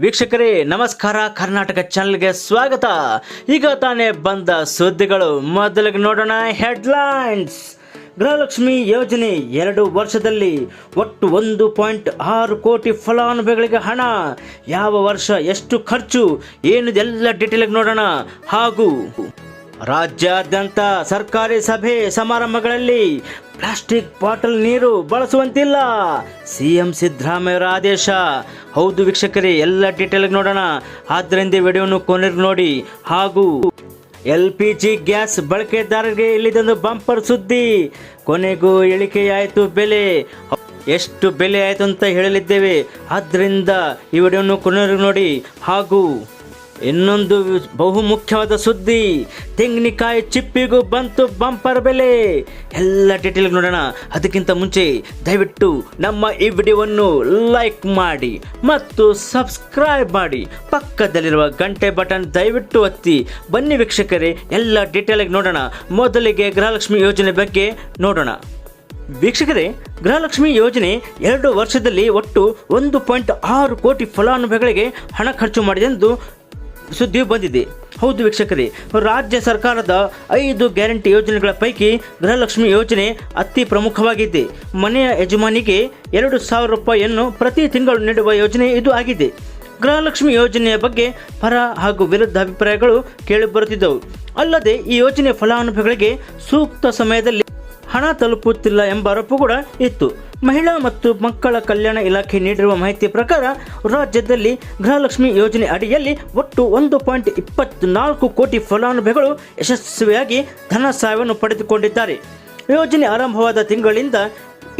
ವೀಕ್ಷಕರೇ, ನಮಸ್ಕಾರ. ಕರ್ನಾಟಕ ಚಾನಲ್ಗೆ ಸ್ವಾಗತ. ಈಗ ತಾನೇ ಬಂದ ಸುದ್ದಿಗಳು. ಮೊದಲಿಗೆ ನೋಡೋಣ ಹೆಡ್ಲೈನ್ಸ್. ಗೃಹಲಕ್ಷ್ಮಿ ಯೋಜನೆ ಎರಡು ವರ್ಷದಲ್ಲಿ ಒಟ್ಟು ಒಂದು ಪಾಯಿಂಟ್ ಆರು ಕೋಟಿ ಫಲಾನುಭವಿಗಳಿಗೆ ಹಣ. ಯಾವ ವರ್ಷ ಎಷ್ಟು ಖರ್ಚು? ಏನಿದೆಲ್ಲ ಡೀಟೇಲ್ ನೋಡೋಣ. ಹಾಗೂ ರಾಜ್ಯಾದ್ಯಂತ ಸರ್ಕಾರಿ ಸಭೆ ಸಮಾರಂಭಗಳಲ್ಲಿ ಪ್ಲಾಸ್ಟಿಕ್ ಬಾಟಲ್ ನೀರು ಬಳಸುವಂತಿಲ್ಲ. ಸಿಎಂ ಸಿದ್ದರಾಮಯ್ಯರ ಆದೇಶ. ಹೌದು ವೀಕ್ಷಕರೇ, ಎಲ್ಲ ಡೀಟೇಲ್ ನೋಡೋಣ. ಆದ್ದರಿಂದ ವಿಡಿಯೋನು ಕೊನೆಗೆ ನೋಡಿ. ಹಾಗೂ ಎಲ್ ಪಿ ಜಿ ಗ್ಯಾಸ್ ಬಳಕೆದಾರರಿಗೆ ಇಲ್ಲಿದೊಂದು ಬಂಪರ್ ಸುದ್ದಿ. ಕೊನೆಗೂ ಇಳಿಕೆಯಾಯಿತು ಬೆಲೆ. ಎಷ್ಟು ಬೆಲೆ ಆಯಿತು ಅಂತ ಹೇಳಲಿದ್ದೇವೆ. ಆದ್ದರಿಂದ ಈ ವಿಡಿಯೋನು ಕೊನೆಗೆ ನೋಡಿ. ಹಾಗೂ ಇನ್ನೊಂದು ಬಹು ಮುಖ್ಯವಾದ ಸುದ್ದಿ. ತೆಂಗಿನಕಾಯಿ ಚಿಪ್ಪಿಗೂ ಬಂತು ಬಂಪರ್ ಬೆಲೆ. ಎಲ್ಲ ಡೀಟೇಲ್ ನೋಡೋಣ. ಅದಕ್ಕಿಂತ ಮುಂಚೆ ದಯವಿಟ್ಟು ನಮ್ಮ ಈ ವಿಡಿಯೋವನ್ನು ಲೈಕ್ ಮಾಡಿ ಮತ್ತು ಸಬ್ಸ್ಕ್ರೈಬ್ ಮಾಡಿ. ಪಕ್ಕದಲ್ಲಿರುವ ಗಂಟೆ ಬಟನ್ ದಯವಿಟ್ಟು ಒತ್ತಿ. ಬನ್ನಿ ವೀಕ್ಷಕರೇ, ಎಲ್ಲ ಡೀಟೇಲ್ ನೋಡೋಣ. ಮೊದಲಿಗೆ ಗೃಹಲಕ್ಷ್ಮಿ ಯೋಜನೆ ಬಗ್ಗೆ ನೋಡೋಣ. ವೀಕ್ಷಕರೇ, ಗೃಹಲಕ್ಷ್ಮಿ ಯೋಜನೆ ಎರಡು ವರ್ಷದಲ್ಲಿ ಒಟ್ಟು ಒಂದು ಪಾಯಿಂಟ್ ಆರು ಕೋಟಿ ಫಲಾನುಭವಿಗಳಿಗೆ ಹಣ ಖರ್ಚು ಮಾಡಿದೆ ಎಂದು ಸುದ್ದಿ ಬಂದಿದೆ. ಹೌದು ವೀಕ್ಷಕರೇ, ರಾಜ್ಯ ಸರ್ಕಾರದ ಐದು ಗ್ಯಾರಂಟಿ ಯೋಜನೆಗಳ ಪೈಕಿ ಗೃಹಲಕ್ಷ್ಮಿ ಯೋಜನೆ ಅತಿ ಪ್ರಮುಖವಾಗಿದೆ. ಮನೆಯ ಯಜಮಾನಿಗೆ ಎರಡು ಸಾವಿರ ರೂಪಾಯಿಯನ್ನು ಪ್ರತಿ ತಿಂಗಳು ನೀಡುವ ಯೋಜನೆ ಇದು ಆಗಿದೆ. ಗೃಹಲಕ್ಷ್ಮಿ ಯೋಜನೆಯ ಬಗ್ಗೆ ಪರ ಹಾಗೂ ವಿರುದ್ಧ ಅಭಿಪ್ರಾಯಗಳು ಕೇಳಿಬರುತ್ತಿದ್ದವು. ಅಲ್ಲದೆ ಈ ಯೋಜನೆ ಫಲಾನುಭವಿಗಳಿಗೆ ಸೂಕ್ತ ಸಮಯದಲ್ಲಿ ಹಣ ತಲುಪುತ್ತಿಲ್ಲ ಎಂಬ ಆರೋಪ ಕೂಡ ಇತ್ತು. ಮಹಿಳಾ ಮತ್ತು ಮಕ್ಕಳ ಕಲ್ಯಾಣ ಇಲಾಖೆ ನೀಡಿರುವ ಮಾಹಿತಿ ಪ್ರಕಾರ ರಾಜ್ಯದಲ್ಲಿ ಗೃಹಲಕ್ಷ್ಮಿ ಯೋಜನೆ ಅಡಿಯಲ್ಲಿ ಒಟ್ಟು ಒಂದು ಪಾಯಿಂಟ್ ಇಪ್ಪತ್ನಾಲ್ಕು ಕೋಟಿ ಫಲಾನುಭವಿಗಳು ಯಶಸ್ವಿಯಾಗಿ ಧನ ಸಹಾಯವನ್ನು ಪಡೆದುಕೊಂಡಿದ್ದಾರೆ. ಯೋಜನೆ ಆರಂಭವಾದ ತಿಂಗಳಿಂದ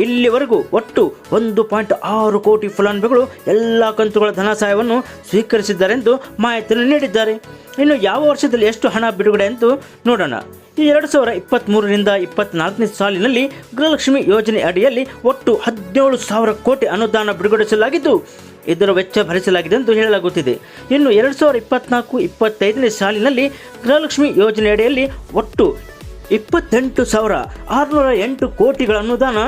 ಇಲ್ಲಿವರೆಗೂ ಒಟ್ಟು ಒಂದು ಪಾಯಿಂಟ್ ಆರು ಕೋಟಿ ಫಲಾನುಭವಿಗಳು ಎಲ್ಲ ಕಂತುಗಳ ಧನ ಸಹಾಯವನ್ನು ಸ್ವೀಕರಿಸಿದ್ದಾರೆಂದು ಮಾಹಿತಿಯನ್ನು ನೀಡಿದ್ದಾರೆ. ಇನ್ನು ಯಾವ ವರ್ಷದಲ್ಲಿ ಎಷ್ಟು ಹಣ ಬಿಡುಗಡೆ ಎಂದು ನೋಡೋಣ. ಎರಡು ಸಾವಿರ ಇಪ್ಪತ್ತ್ಮೂರರಿಂದ ಇಪ್ಪತ್ನಾಲ್ಕನೇ ಸಾಲಿನಲ್ಲಿ ಗೃಹಲಕ್ಷ್ಮಿ ಯೋಜನೆ ಅಡಿಯಲ್ಲಿ ಒಟ್ಟು ಹದಿನೇಳು ಸಾವಿರ ಕೋಟಿ ಅನುದಾನ ಬಿಡುಗಡೆಸಲಾಗಿದ್ದು, ಇದರ ವೆಚ್ಚ ಭರಿಸಲಾಗಿದೆ ಎಂದು ಹೇಳಲಾಗುತ್ತಿದೆ. ಇನ್ನು ಎರಡು ಸಾವಿರ ಇಪ್ಪತ್ನಾಲ್ಕು, ಇಪ್ಪತ್ತೈದನೇ ಸಾಲಿನಲ್ಲಿ ಗೃಹಲಕ್ಷ್ಮಿ ಯೋಜನೆ ಅಡಿಯಲ್ಲಿ ಒಟ್ಟು ಇಪ್ಪತ್ತೆಂಟು ಸಾವಿರ ಆರುನೂರ ಎಂಟು ಕೋಟಿಗಳ ಅನುದಾನ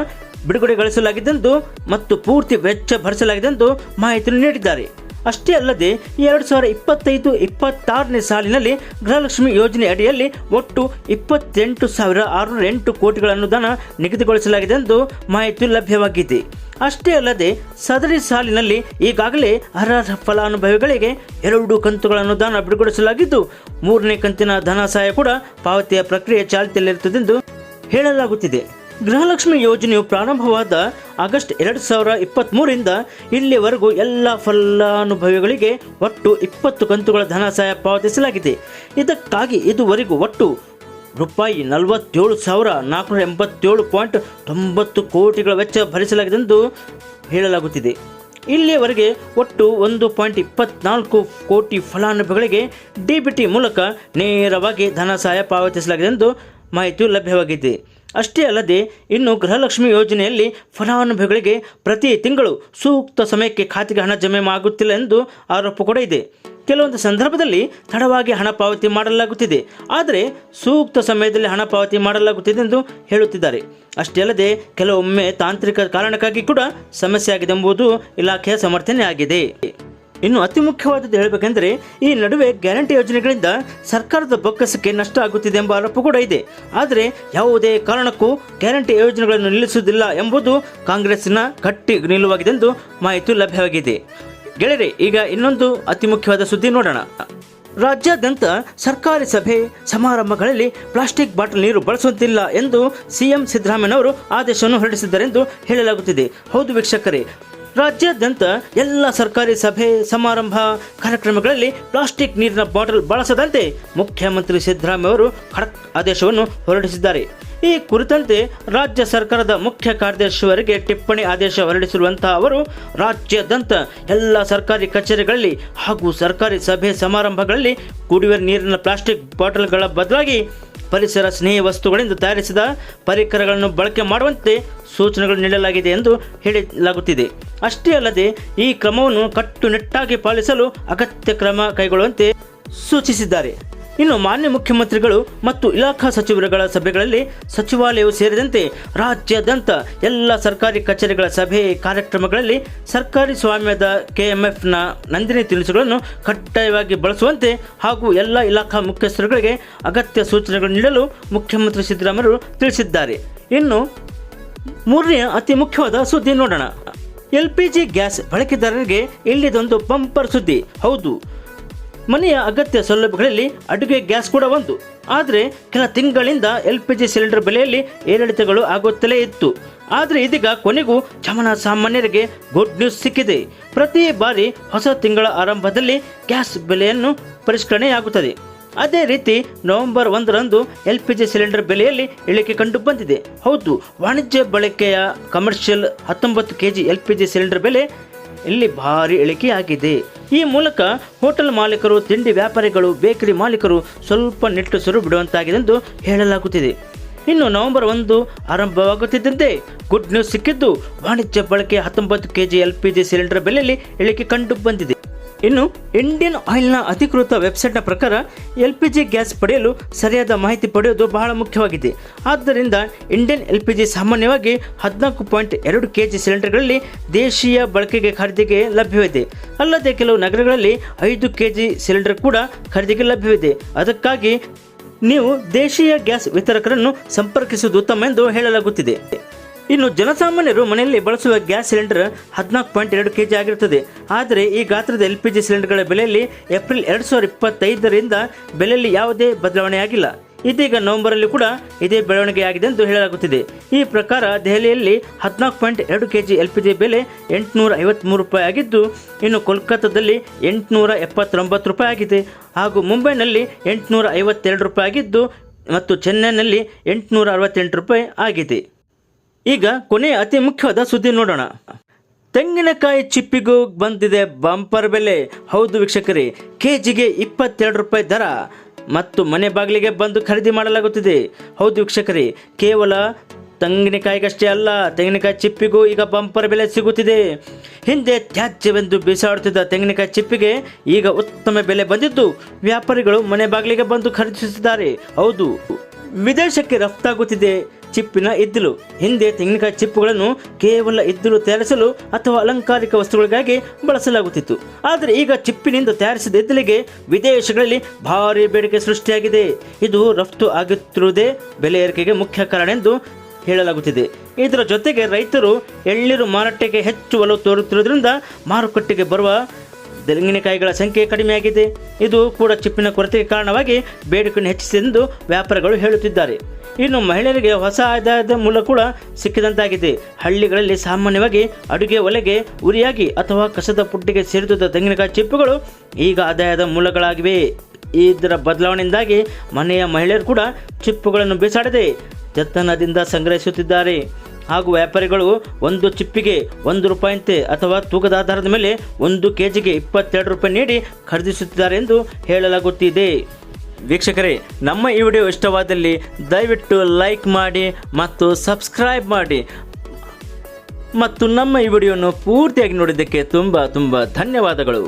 ಬಿಡುಗಡೆಗೊಳಿಸಲಾಗಿದ್ದೆಂದು ಮತ್ತು ಪೂರ್ತಿ ವೆಚ್ಚ ಭರಿಸಲಾಗಿದೆಂದು ಮಾಹಿತಿಯನ್ನು ನೀಡಿದ್ದಾರೆ. ಅಷ್ಟೇ ಅಲ್ಲದೆ ಎರಡು ಸಾವಿರ ಇಪ್ಪತ್ತೈದು ಇಪ್ಪತ್ತಾರನೇ ಸಾಲಿನಲ್ಲಿ ಗೃಹಲಕ್ಷ್ಮಿ ಯೋಜನೆ ಅಡಿಯಲ್ಲಿ ಒಟ್ಟು ಇಪ್ಪತ್ತೆಂಟು ಸಾವಿರ ಆರುನೂರ ಎಂಟು ಕೋಟಿಗಳ ಅನುದಾನ ನಿಗದಿಗೊಳಿಸಲಾಗಿದೆ ಎಂದು ಮಾಹಿತಿ ಲಭ್ಯವಾಗಿದೆ. ಅಷ್ಟೇ ಅಲ್ಲದೆ ಸದರಿ ಸಾಲಿನಲ್ಲಿ ಈಗಾಗಲೇ ಅರ್ಹ ಫಲಾನುಭವಿಗಳಿಗೆ ಎರಡು ಕಂತುಗಳ ಅನುದಾನ ಬಿಡುಗಡೆಸಲಾಗಿದ್ದು, ಮೂರನೇ ಕಂತಿನ ಧನ ಸಹಾಯ ಕೂಡ ಪಾವತಿಯ ಪ್ರಕ್ರಿಯೆ ಚಾಲ್ತಿಯಲ್ಲಿರುತ್ತದೆಂದು ಹೇಳಲಾಗುತ್ತಿದೆ. ಗೃಹಲಕ್ಷ್ಮಿ ಯೋಜನೆಯು ಪ್ರಾರಂಭವಾದ ಆಗಸ್ಟ್ ಎರಡು ಸಾವಿರ ಇಪ್ಪತ್ತ್ಮೂರಿಂದ ಇಲ್ಲಿವರೆಗೂ ಎಲ್ಲ ಫಲಾನುಭವಿಗಳಿಗೆ ಒಟ್ಟು ಇಪ್ಪತ್ತು ಕಂತುಗಳ ಧನ ಸಹಾಯ ಪಾವತಿಸಲಾಗಿದೆ. ಇದಕ್ಕಾಗಿ ಇದುವರೆಗೂ ಒಟ್ಟು ರೂಪಾಯಿ ನಲವತ್ತೇಳು ಸಾವಿರ ನಾಲ್ಕುನೂರ ಎಂಬತ್ತೇಳು ಪಾಯಿಂಟ್ ತೊಂಬತ್ತು ಕೋಟಿಗಳ ವೆಚ್ಚ ಭರಿಸಲಾಗಿದೆ ಎಂದು ಹೇಳಲಾಗುತ್ತಿದೆ. ಇಲ್ಲಿಯವರೆಗೆ ಒಟ್ಟು ಒಂದು ಪಾಯಿಂಟ್ ಇಪ್ಪತ್ನಾಲ್ಕು ಕೋಟಿ ಫಲಾನುಭವಿಗಳಿಗೆ ಡಿಬಿಟಿ ಮೂಲಕ ನೇರವಾಗಿ ಧನ ಸಹಾಯ ಪಾವತಿಸಲಾಗಿದೆ ಎಂದು ಮಾಹಿತಿಯು ಲಭ್ಯವಾಗಿದೆ. ಅಷ್ಟೇ ಅಲ್ಲದೆ ಇನ್ನು ಗೃಹಲಕ್ಷ್ಮಿ ಯೋಜನೆಯಲ್ಲಿ ಫಲಾನುಭವಿಗಳಿಗೆ ಪ್ರತಿ ತಿಂಗಳು ಸೂಕ್ತ ಸಮಯಕ್ಕೆ ಖಾತೆಗೆ ಹಣ ಜಮೆ ಆಗುತ್ತಿಲ್ಲ ಎಂದು ಆರೋಪ ಕೂಡ ಇದೆ. ಕೆಲವೊಂದು ಸಂದರ್ಭದಲ್ಲಿ ತಡವಾಗಿ ಹಣ ಪಾವತಿ ಮಾಡಲಾಗುತ್ತಿದೆ. ಆದರೆ ಸೂಕ್ತ ಸಮಯದಲ್ಲಿ ಹಣ ಪಾವತಿ ಮಾಡಲಾಗುತ್ತಿದೆ ಎಂದು ಹೇಳುತ್ತಿದ್ದಾರೆ. ಅಷ್ಟೇ ಅಲ್ಲದೆ ಕೆಲವೊಮ್ಮೆ ತಾಂತ್ರಿಕ ಕಾರಣಕ್ಕಾಗಿ ಕೂಡ ಸಮಸ್ಯೆ ಆಗಿದೆ ಎಂಬುದು ಇಲಾಖೆಯ ಸಮರ್ಥನೆ ಆಗಿದೆ ಇನ್ನು ಅತಿ ಮುಖ್ಯವಾದದ್ದು ಹೇಳಬೇಕೆಂದರೆ, ಈ ನಡುವೆ ಗ್ಯಾರಂಟಿ ಯೋಜನೆಗಳಿಂದ ಸರ್ಕಾರದ ಬೊಕ್ಕಸಕ್ಕೆ ನಷ್ಟ ಆಗುತ್ತಿದೆ ಎಂಬ ಆರೋಪ ಕೂಡ ಇದೆ. ಆದರೆ, ಯಾವುದೇ ಕಾರಣಕ್ಕೂ ಗ್ಯಾರಂಟಿ ಯೋಜನೆಗಳನ್ನು ನಿಲ್ಲಿಸುವುದಿಲ್ಲ ಎಂಬುದು ಕಾಂಗ್ರೆಸ್ನ ಗಟ್ಟಿ ನಿಲುವಾಗಿದೆ ಎಂದು ಮಾಹಿತಿ ಲಭ್ಯವಾಗಿದೆ. ಗೆಳೆಯರೆ, ಈಗ ಇನ್ನೊಂದು ಅತಿ ಮುಖ್ಯವಾದ ಸುದ್ದಿ ನೋಡೋಣ. ರಾಜ್ಯಾದ್ಯಂತ ಸರ್ಕಾರಿ ಸಭೆ ಸಮಾರಂಭಗಳಲ್ಲಿ ಪ್ಲಾಸ್ಟಿಕ್ ಬಾಟಲ್ ನೀರು ಬಳಸುವಂತಿಲ್ಲ ಎಂದು ಸಿಎಂ ಸಿದ್ದರಾಮಯ್ಯನವರು ಆದೇಶವನ್ನು ಹೊರಡಿಸಿದ್ದಾರೆ ಎಂದು ಹೇಳಲಾಗುತ್ತಿದೆ. ಹೌದು ವೀಕ್ಷಕರೇ ರಾಜ್ಯಾದ್ಯಂತ ಎಲ್ಲ ಸರ್ಕಾರಿ ಸಭೆ, ಸಮಾರಂಭ ಕಾರ್ಯಕ್ರಮಗಳಲ್ಲಿ ಪ್ಲಾಸ್ಟಿಕ್ ನೀರಿನ ಬಾಟಲ್ ಬಳಸದಂತೆ ಮುಖ್ಯಮಂತ್ರಿ ಸಿದ್ದರಾಮಯ್ಯ ಅವರು ಖಡಕ್ ಆದೇಶವನ್ನು ಹೊರಡಿಸಿದ್ದಾರೆ. ಈ ಕುರಿತಂತೆ ರಾಜ್ಯ ಸರ್ಕಾರದ ಮುಖ್ಯ ಕಾರ್ಯದರ್ಶಿಯವರಿಗೆ ಟಿಪ್ಪಣಿ ಆದೇಶ ಹೊರಡಿಸಿರುವಂತಹ ಅವರು, ರಾಜ್ಯಾದ್ಯಂತ ಎಲ್ಲ ಸರ್ಕಾರಿ ಕಚೇರಿಗಳಲ್ಲಿ ಹಾಗೂ ಸರ್ಕಾರಿ ಸಭೆ ಸಮಾರಂಭಗಳಲ್ಲಿ ಕುಡಿಯುವ ನೀರಿನ ಪ್ಲಾಸ್ಟಿಕ್ ಬಾಟಲ್ಗಳ ಬದಲಾಗಿ ಪರಿಸರ ಸ್ನೇಹಿ ವಸ್ತುಗಳಿಂದ ತಯಾರಿಸಿದ ಪರಿಕರಗಳನ್ನು ಬಳಕೆ ಮಾಡುವಂತೆ ಸೂಚನೆಗಳು ನೀಡಲಾಗಿದೆ ಎಂದು ಹೇಳಲಾಗುತ್ತಿದೆ. ಅಷ್ಟೇ ಅಲ್ಲದೆ, ಈ ಕ್ರಮವನ್ನು ಕಟ್ಟುನಿಟ್ಟಾಗಿ ಪಾಲಿಸಲು ಅಗತ್ಯ ಕ್ರಮ ಕೈಗೊಳ್ಳುವಂತೆ ಸೂಚಿಸಿದ್ದಾರೆ. ಇನ್ನು ಮಾನ್ಯ ಮುಖ್ಯಮಂತ್ರಿಗಳು ಮತ್ತು ಇಲಾಖಾ ಸಚಿವರುಗಳ ಸಭೆಗಳಲ್ಲಿ ಸಚಿವಾಲಯವು ಸೇರಿದಂತೆ ರಾಜ್ಯಾದ್ಯಂತ ಎಲ್ಲ ಸರ್ಕಾರಿ ಕಚೇರಿಗಳ ಸಭೆ ಕಾರ್ಯಕ್ರಮಗಳಲ್ಲಿ ಸರ್ಕಾರಿ ಸ್ವಾಮ್ಯದ ಕೆಎಂಎಫ್ನ ನಂದಿನಿ ತಿನಿಸುಗಳನ್ನು ಕಡ್ಡಾಯವಾಗಿ ಬಳಸುವಂತೆ ಹಾಗೂ ಎಲ್ಲ ಇಲಾಖಾ ಮುಖ್ಯಸ್ಥರುಗಳಿಗೆ ಅಗತ್ಯ ಸೂಚನೆಗಳನ್ನು ನೀಡಲು ಮುಖ್ಯಮಂತ್ರಿ ಸಿದ್ದರಾಮಯ್ಯರು ತಿಳಿಸಿದ್ದಾರೆ. ಇನ್ನು ಮೂರನೆಯ ಅತಿ ಮುಖ್ಯವಾದ ಸುದ್ದಿ ನೋಡೋಣ. ಎಲ್ ಪಿ ಜಿ ಗ್ಯಾಸ್ ಬಳಕೆದಾರರಿಗೆ ಇಲ್ಲಿದೊಂದು ಬಂಪರ್ ಸುದ್ದಿ. ಹೌದು ಮನೆಯ ಅಗತ್ಯ ಸೌಲಭ್ಯಗಳಲ್ಲಿ ಅಡುಗೆ ಗ್ಯಾಸ್ ಕೂಡ ಒಂದು. ಆದರೆ ಕೆಲ ತಿಂಗಳಿಂದ ಎಲ್ ಪಿ ಜಿ ಸಿಲಿಂಡರ್ ಬೆಲೆಯಲ್ಲಿ ಏರಿಳಿತಗಳು ಆಗುತ್ತಲೇ ಇತ್ತು. ಆದರೆ ಇದೀಗ ಕೊನೆಗೂ ಚಮನ ಸಾಮಾನ್ಯರಿಗೆ ಗುಡ್ ನ್ಯೂಸ್ ಸಿಕ್ಕಿದೆ. ಪ್ರತಿ ಬಾರಿ ಹೊಸ ತಿಂಗಳ ಆರಂಭದಲ್ಲಿ ಗ್ಯಾಸ್ ಬೆಲೆಯನ್ನು ಪರಿಷ್ಕರಣೆಯಾಗುತ್ತದೆ. ಅದೇ ರೀತಿ ನವೆಂಬರ್ ಒಂದರಂದು ಎಲ್ ಪಿ ಜಿ ಸಿಲಿಂಡರ್ ಬೆಲೆಯಲ್ಲಿ ಇಳಿಕೆ ಕಂಡು ಬಂದಿದೆ. ಹೌದು, ವಾಣಿಜ್ಯ ಬಳಕೆಯ ಕಮರ್ಷಿಯಲ್ ಹತ್ತೊಂಬತ್ತು K G L P G cylinder ಬೆಲೆ ಇಲ್ಲಿ ಭಾರಿ ಇಳಿಕೆಯಾಗಿದೆ. ಈ ಮೂಲಕ ಹೋಟೆಲ್ ಮಾಲೀಕರು, ತಿಂಡಿ ವ್ಯಾಪಾರಿಗಳು, ಬೇಕರಿ ಮಾಲೀಕರು ಸ್ವಲ್ಪ ನಿಟ್ಟುಸಿರು ಬಿಡುವಂತಾಗಿದೆ ಎಂದು ಹೇಳಲಾಗುತ್ತಿದೆ. ಇನ್ನು ನವೆಂಬರ್ ಒಂದು ಆರಂಭವಾಗುತ್ತಿದ್ದಂತೆ ಗುಡ್ ನ್ಯೂಸ್ ಸಿಕ್ಕಿದ್ದು ವಾಣಿಜ್ಯ ಬಳಕೆ ಹತ್ತೊಂಬತ್ತು KG L P G cylinder ಬೆಲೆಯಲ್ಲಿ ಇಳಿಕೆ ಕಂಡು ಬಂದಿದೆ. ಇನ್ನು ಇಂಡಿಯನ್ ಆಯಿಲ್ನ ಅಧಿಕೃತ ವೆಬ್ಸೈಟ್ನ ಪ್ರಕಾರ ಎಲ್ ಪಿ ಜಿ ಗ್ಯಾಸ್ ಪಡೆಯಲು ಸರಿಯಾದ ಮಾಹಿತಿ ಪಡೆಯುವುದು ಬಹಳ ಮುಖ್ಯವಾಗಿದೆ. ಆದ್ದರಿಂದ ಇಂಡಿಯನ್ ಎಲ್ ಪಿ ಜಿ ಸಾಮಾನ್ಯವಾಗಿ ಹದಿನಾಲ್ಕು ಪಾಯಿಂಟ್ ಎರಡು ಕೆ ಜಿ ಸಿಲಿಂಡರ್ಗಳಲ್ಲಿ ದೇಶೀಯ ಬಳಕೆಗೆ ಖರೀದಿಗೆ ಲಭ್ಯವಿದೆ. ಅಲ್ಲದೆ ಕೆಲವು ನಗರಗಳಲ್ಲಿ ಐದು ಕೆ ಜಿ ಸಿಲಿಂಡರ್ ಕೂಡ ಖರೀದಿಗೆ ಲಭ್ಯವಿದೆ. ಅದಕ್ಕಾಗಿ ನೀವು ದೇಶೀಯ ಗ್ಯಾಸ್ ವಿತರಕರನ್ನು ಸಂಪರ್ಕಿಸುವುದು ಉತ್ತಮ ಎಂದು ಹೇಳಲಾಗುತ್ತಿದೆ. ಇನ್ನು ಜನಸಾಮಾನ್ಯರು ಮನೆಯಲ್ಲಿ ಬಳಸುವ ಗ್ಯಾಸ್ ಸಿಲಿಂಡರ್ ಹದಿನಾಲ್ಕು ಪಾಯಿಂಟ್ ಎರಡು ಕೆಜಿ ಆಗಿರುತ್ತದೆ. ಆದರೆ ಈ ಗಾತ್ರದ ಎಲ್ ಪಿ ಜಿ ಸಿಲಿಂಡರ್ಗಳ ಬೆಲೆಯಲ್ಲಿ ಏಪ್ರಿಲ್ ಎರಡು ಸಾವಿರದ ಇಪ್ಪತ್ತೈದರಿಂದ ಬೆಲೆಯಲ್ಲಿ ಯಾವುದೇ ಬದಲಾವಣೆಯಾಗಿಲ್ಲ. ಇದೀಗ ನವೆಂಬರಲ್ಲಿ ಕೂಡ ಇದೇ ಬೆಳವಣಿಗೆಯಾಗಿದೆ ಎಂದು ಹೇಳಲಾಗುತ್ತಿದೆ. ಈ ಪ್ರಕಾರ ದೆಹಲಿಯಲ್ಲಿ ಹದಿನಾಲ್ಕು ಪಾಯಿಂಟ್ ಎರಡು K G L P G ಬೆಲೆ ಎಂಟುನೂರ ಐವತ್ತ್ಮೂರು ರೂಪಾಯಿ ಆಗಿದ್ದು, ಇನ್ನು ಕೋಲ್ಕತ್ತಾದಲ್ಲಿ ಎಂಟುನೂರ ಎಪ್ಪತ್ತೊಂಬತ್ತು ರೂಪಾಯಿ ಆಗಿದೆ. ಹಾಗೂ ಮುಂಬೈನಲ್ಲಿ ಎಂಟುನೂರ ಐವತ್ತೆರಡು ರೂಪಾಯಿ ಆಗಿದ್ದು, ಮತ್ತು ಚೆನ್ನೈನಲ್ಲಿ ಎಂಟುನೂರ ಅರವತ್ತೆಂಟು ರೂಪಾಯಿ ಆಗಿದೆ. ಈಗ ಕೊನೆಯ ಅತಿ ಮುಖ್ಯವಾದ ಸುದ್ದಿ ನೋಡೋಣ. ತೆಂಗಿನಕಾಯಿ ಚಿಪ್ಪಿಗೂ ಬಂದಿದೆ ಬಂಪರ್ ಬೆಲೆ. ಹೌದು ವೀಕ್ಷಕರೇ ಕೆ ಜಿಗೆ ಇಪ್ಪತ್ತೆರಡು ರೂಪಾಯಿ ದರ. ಮತ್ತು ಮನೆ ಬಾಗಿಲಿಗೆ ಬಂದು ಖರೀದಿ ಮಾಡಲಾಗುತ್ತಿದೆ. ಹೌದು ವೀಕ್ಷಕರೇ, ಕೇವಲ ತೆಂಗಿನಕಾಯಿಗಷ್ಟೇ ಅಲ್ಲ, ತೆಂಗಿನಕಾಯಿ ಚಿಪ್ಪಿಗೂ ಈಗ ಬಂಪರ್ ಬೆಲೆ ಸಿಗುತ್ತಿದೆ. ಹಿಂದೆ ತ್ಯಾಜ್ಯವೆಂದು ಬಿಸಾಡುತ್ತಿದ್ದ ತೆಂಗಿನಕಾಯಿ ಚಿಪ್ಪಿಗೆ ಈಗ ಉತ್ತಮ ಬೆಲೆ ಬಂದಿದ್ದು, ವ್ಯಾಪಾರಿಗಳು ಮನೆ ಬಾಗಿಲಿಗೆ ಬಂದು ಖರೀದಿಸುತ್ತಿದ್ದಾರೆ. ಹೌದು, ವಿದೇಶಕ್ಕೆ ರಫ್ತಾಗುತ್ತಿದೆ. ಚಿಪ್ಪಿನ ಇದ್ದಿಲು. ಹಿಂದೆ ತೆಂಗಿನಕಾಯಿ ಚಿಪ್ಪುಗಳನ್ನು ಕೇವಲ ಇದ್ದಿಲು ತಯಾರಿಸಲು ಅಥವಾ ಅಲಂಕಾರಿಕ ವಸ್ತುಗಳಿಗಾಗಿ ಬಳಸಲಾಗುತ್ತಿತ್ತು. ಆದರೆ ಈಗ ಚಿಪ್ಪಿನಿಂದ ತಯಾರಿಸಿದ ಇದ್ದಲಿಗೆ ವಿದೇಶಗಳಲ್ಲಿ ಭಾರಿ ಬೇಡಿಕೆ ಸೃಷ್ಟಿಯಾಗಿದೆ. ಇದು ರಫ್ತು ಆಗುತ್ತಿರುವುದೇ ಬೆಲೆ ಏರಿಕೆಗೆ ಮುಖ್ಯ ಕಾರಣ ಎಂದು ಹೇಳಲಾಗುತ್ತಿದೆ. ಇದರ ಜೊತೆಗೆ ರೈತರು ಎಳ್ನೀರು ಮಾರಾಟಕ್ಕೆ ಹೆಚ್ಚು ಒಲವು ತೋರುತ್ತಿರುವುದರಿಂದ ಮಾರುಕಟ್ಟೆಗೆ ಬರುವ ತೆಂಗಿನಕಾಯಿಗಳ ಸಂಖ್ಯೆ ಕಡಿಮೆಯಾಗಿದೆ. ಇದು ಕೂಡ ಚಿಪ್ಪಿನ ಕೊರತೆಗೆ ಕಾರಣವಾಗಿ ಬೇಡಿಕೆಯನ್ನು ಹೆಚ್ಚಿಸಿದೆ ಎಂದು ವ್ಯಾಪಾರಿಗಳು ಹೇಳುತ್ತಿದ್ದಾರೆ. ಇನ್ನು ಮಹಿಳೆಯರಿಗೆ ಹೊಸ ಆದಾಯದ ಮೂಲ ಕೂಡ ಸಿಕ್ಕಿದಂತಾಗಿದೆ. ಹಳ್ಳಿಗಳಲ್ಲಿ ಸಾಮಾನ್ಯವಾಗಿ ಅಡುಗೆ ಒಲೆಗೆ ಉರಿಯಾಗಿ ಅಥವಾ ಕಸದ ಪುಟ್ಟಿಗೆ ಸೇರಿದ ತೆಂಗಿನಕಾಯಿ ಚಿಪ್ಪುಗಳು ಈಗ ಆದಾಯದ ಮೂಲಗಳಾಗಿವೆ. ಇದರ ಬದಲಾವಣೆಯಿಂದಾಗಿ ಮನೆಯ ಮಹಿಳೆಯರು ಕೂಡ ಚಿಪ್ಪುಗಳನ್ನು ಬಿಸಾಡದೆ ಜತನದಿಂದ ಸಂಗ್ರಹಿಸುತ್ತಿದ್ದಾರೆ. ಹಾಗೂ ವ್ಯಾಪಾರಿಗಳು ಒಂದು ಚಿಪ್ಪಿಗೆ ಒಂದು ರೂಪಾಯಿಯಂತೆ ಅಥವಾ ತೂಕದ ಆಧಾರದ ಮೇಲೆ ಒಂದು ಕೆಜಿಗೆ ಇಪ್ಪತ್ತೆರಡು ರೂಪಾಯಿ ನೀಡಿ ಖರೀದಿಸುತ್ತಿದ್ದಾರೆ ಎಂದು ಹೇಳಲಾಗುತ್ತಿದೆ. ವೀಕ್ಷಕರೇ, ನಮ್ಮ ಈ ವಿಡಿಯೋ ಇಷ್ಟವಾದಲ್ಲಿ ದಯವಿಟ್ಟು ಲೈಕ್ ಮಾಡಿ ಮತ್ತು ಸಬ್ಸ್ಕ್ರೈಬ್ ಮಾಡಿ. ಮತ್ತು ನಮ್ಮ ಈ ವಿಡಿಯೋವನ್ನು ಪೂರ್ತಿಯಾಗಿ ನೋಡಿದ್ದಕ್ಕೆ ತುಂಬ ತುಂಬ ಧನ್ಯವಾದಗಳು.